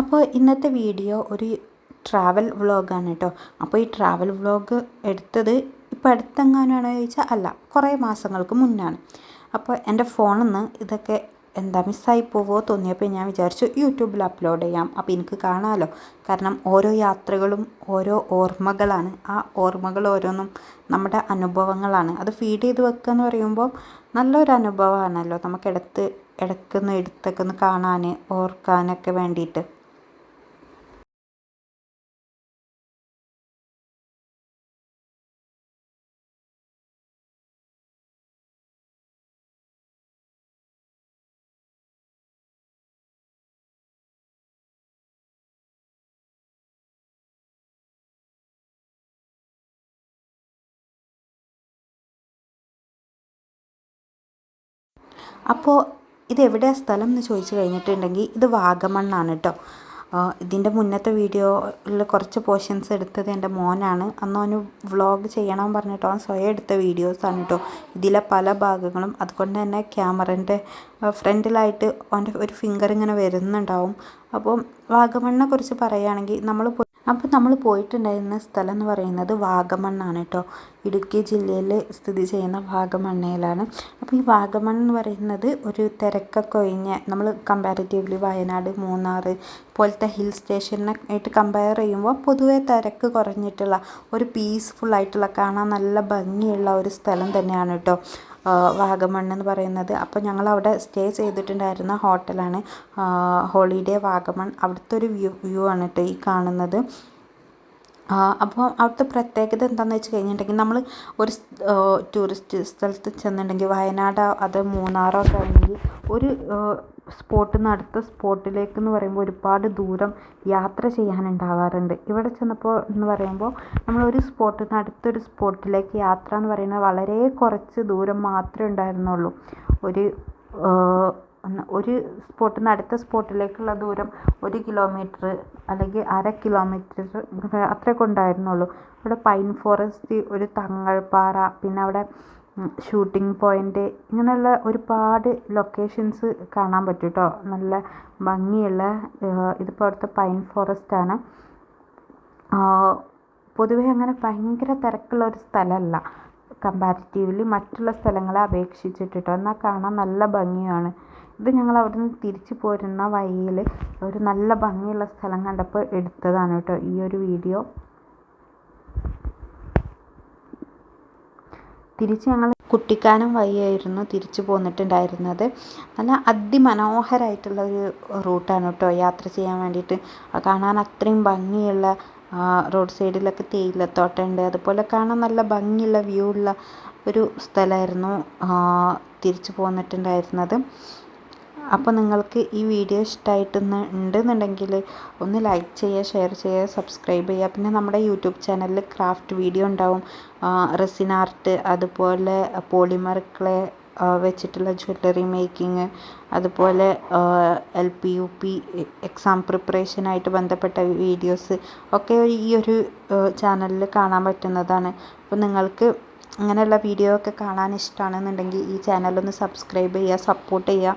അപ്പോൾ ഇന്നത്തെ വീഡിയോ ഒരു ട്രാവൽ വ്ളോഗാണ് കേട്ടോ. അപ്പോൾ ഈ ട്രാവൽ വ്ളോഗ് എടുത്തത് ഇപ്പോൾ അടുത്തെങ്ങാനാണോ ചോദിച്ചാൽ അല്ല കുറേ മാസങ്ങൾക്ക് മുന്നാണ്. അപ്പോൾ എന്റെ ഫോണിൽ നിന്ന് ഇതൊക്കെ എന്താ മിസ്സായി പോവോ തോന്നിയപ്പോൾ ഞാൻ വിചാരിച്ചു യൂട്യൂബിൽ അപ്ലോഡ് ചെയ്യാം. അപ്പോൾ എനിക്ക് കാണാമല്ലോ കാരണം ഓരോ യാത്രകളും ഓരോ ഓർമ്മകളാണ്. ആ ഓർമ്മകൾ ഓരോന്നും നമ്മുടെ അനുഭവങ്ങളാണ്. അത് ഫീഡ് ചെയ്ത് വെക്കുക എന്ന് പറയുമ്പോൾ നല്ലൊരു അനുഭവമാണല്ലോ. നമുക്ക് ഇടത്ത് ഇടയ്ക്കൊന്ന് എടുത്തൊക്കെ ഒന്ന് കാണാൻ ഓർക്കാനൊക്കെ വേണ്ടിയിട്ട്. അപ്പോൾ എവിടെയാണ് സ്ഥലം എന്ന് ചോദിച്ചു കഴിഞ്ഞിട്ടുണ്ടെങ്കിൽ ഇത് വാഗമണ്ണാണ് കേട്ടോ ഇതിന്റെ മുന്നത്തെ വീഡിയോയിൽ കുറച്ച് പോർഷൻസ് എടുത്തത് എന്റെ മോനാണ്. അന്ന് അവന് വ്ളോഗ് ചെയ്യണം പറഞ്ഞിട്ട് അവൻ സ്വയം എടുത്ത വീഡിയോസാണ് കേട്ടോ ഇതിലെ പല ഭാഗങ്ങളും അതുകൊണ്ട് തന്നെ ക്യാമറന്റെ ഫ്രണ്ടിലായിട്ട് അവന്റെ ഒരു ഫിംഗർ ഇങ്ങനെ വരുന്നുണ്ടാവും. അപ്പം വാഗമണ്ണിനെ കുറിച്ച് പറയുകയാണെങ്കിൽ നമ്മൾ അപ്പോൾ നമ്മൾ പോയിട്ടുണ്ടായിരുന്ന സ്ഥലം എന്ന് പറയുന്നത് വാഗമണ്ണാണ് കേട്ടോ. ഇടുക്കി ജില്ലയിൽ സ്ഥിതി ചെയ്യുന്ന വാഗമണ്ണയിലാണ്. അപ്പോൾ ഈ വാഗമൺ എന്ന് പറയുന്നത് ഒരു തിരക്കൊക്കെ ഒഴിഞ്ഞ നമ്മൾ കമ്പാരിറ്റീവ്ലി വയനാട് മൂന്നാർ പോലത്തെ ഹിൽ സ്റ്റേഷനെ ആയിട്ട് കമ്പയർ ചെയ്യുമ്പോൾ പൊതുവേ തിരക്ക് കുറഞ്ഞിട്ടുള്ള ഒരു പീസ്ഫുൾ ആയിട്ടുള്ള കാണാൻ നല്ല ഭംഗിയുള്ള ഒരു സ്ഥലം തന്നെയാണ് കേട്ടോ. വാഗമൺ എന്ന് പറയുന്നത്. അപ്പോൾ ഞങ്ങൾ അവിടെ സ്റ്റേ ചെയ്തിട്ടുണ്ടായിരുന്ന ഹോട്ടലാണ് ഹോളിഡേ വാഗമൺ. അവിടുത്തെ ഒരു വ്യൂ വ്യൂ ആണ് കേട്ടോ ഈ കാണുന്നത്. അപ്പോൾ അവിടുത്തെ പ്രത്യേകത എന്താണെന്ന് വെച്ച് കഴിഞ്ഞിട്ടുണ്ടെങ്കിൽ നമ്മൾ ഒരു ടൂറിസ്റ്റ് സ്ഥലത്ത് ചെന്നിട്ടുണ്ടെങ്കിൽ വയനാടോ അത് മൂന്നാറോ ഒക്കെ ആണെങ്കിൽ ഒരു സ്പോട്ടിൽ നിന്ന് അടുത്ത സ്പോട്ടിലേക്ക് എന്ന് പറയുമ്പോൾ ഒരുപാട് ദൂരം യാത്ര ചെയ്യാനുണ്ടാവാറുണ്ട്. ഇവിടെ ചെന്നപ്പോൾ എന്ന് പറയുമ്പോൾ നമ്മൾ ഒരു സ്പോട്ടിൽ നിന്ന് അടുത്തൊരു സ്പോട്ടിലേക്ക് യാത്ര എന്ന് പറയുന്നത് വളരെ കുറച്ച് ദൂരം മാത്രമേ ഉണ്ടായിരുന്നുള്ളൂ. ഒരു ഒരു സ്പോട്ടിൽ നിന്ന് അടുത്ത സ്പോട്ടിലേക്കുള്ള ദൂരം ഒരു കിലോമീറ്റർ അല്ലെങ്കിൽ അര കിലോമീറ്റർ അത്രയൊക്കെ ഉണ്ടായിരുന്നുള്ളൂ. അവിടെ പൈൻ ഫോറസ്റ്റ് ഒരു തങ്ങൾപ്പാറ പിന്നെ അവിടെ ഷൂട്ടിംഗ് പോയിന്റ് ഇങ്ങനെയുള്ള ഒരുപാട് ലൊക്കേഷൻസ് കാണാൻ പറ്റും കേട്ടോ നല്ല ഭംഗിയുള്ള ഇതിപ്പോൾ അവിടുത്തെ പൈൻ ഫോറസ്റ്റാണ് പൊതുവേ അങ്ങനെ ഭയങ്കര തിരക്കുള്ള ഒരു സ്ഥലമല്ല കമ്പാരിറ്റീവ്ലി മറ്റുള്ള സ്ഥലങ്ങളെ അപേക്ഷിച്ചിട്ട് കേട്ടോ എന്നാൽ കാണാൻ നല്ല ഭംഗിയാണ്. ഇത് ഞങ്ങൾ അവിടെ നിന്ന് തിരിച്ചു പോരുന്ന വഴിയിൽ ഒരു നല്ല ഭംഗിയുള്ള സ്ഥലം കണ്ടപ്പോൾ എടുത്തതാണ് കേട്ടോ ഈ ഒരു വീഡിയോ. തിരിച്ച് ഞങ്ങൾ കുട്ടിക്കാനം വഴിയായിരുന്നു തിരിച്ചു പോന്നിട്ടുണ്ടായിരുന്നത്. നല്ല അതിമനോഹരമായിട്ടുള്ള ഒരു റൂട്ടാണ് കേട്ടോ യാത്ര ചെയ്യാൻ വേണ്ടിയിട്ട്. കാണാൻ അത്രയും ഭംഗിയുള്ള റോഡ് സൈഡിലൊക്കെ തേയിലത്തോട്ടമുണ്ട്. അതുപോലെ കാണാൻ നല്ല ഭംഗിയുള്ള വ്യൂ ഉള്ള ഒരു സ്ഥലമായിരുന്നു തിരിച്ചു പോന്നിട്ടുണ്ടായിരുന്നത്. അപ്പോൾ നിങ്ങൾക്ക് ഈ വീഡിയോ ഇഷ്ടമായിട്ടെന്ന് ഉണ്ടെന്നുണ്ടെങ്കിൽ ഒന്ന് ലൈക്ക് ചെയ്യുക ഷെയർ ചെയ്യുക സബ്സ്ക്രൈബ് ചെയ്യുക. പിന്നെ നമ്മുടെ യൂട്യൂബ് ചാനലിൽ ക്രാഫ്റ്റ് വീഡിയോ ഉണ്ടാവും. റെസിൻ ആർട്ട് അതുപോലെ പോളിമർ ക്ലേ വെച്ചിട്ടുള്ള ജ്വല്ലറി മേക്കിംഗ് അതുപോലെ L P U P exam പ്രിപ്പറേഷനായിട്ട് ബന്ധപ്പെട്ട വീഡിയോസ് ഒക്കെ ഈ ഒരു ചാനലിൽ കാണാൻ പറ്റുന്നതാണ്. അപ്പോൾ നിങ്ങൾക്ക് അങ്ങനെയുള്ള വീഡിയോ ഒക്കെ കാണാൻ ഇഷ്ടമാണെന്നുണ്ടെങ്കിൽ ഈ ചാനലൊന്ന് സബ്സ്ക്രൈബ് ചെയ്യുക സപ്പോർട്ട് ചെയ്യുക.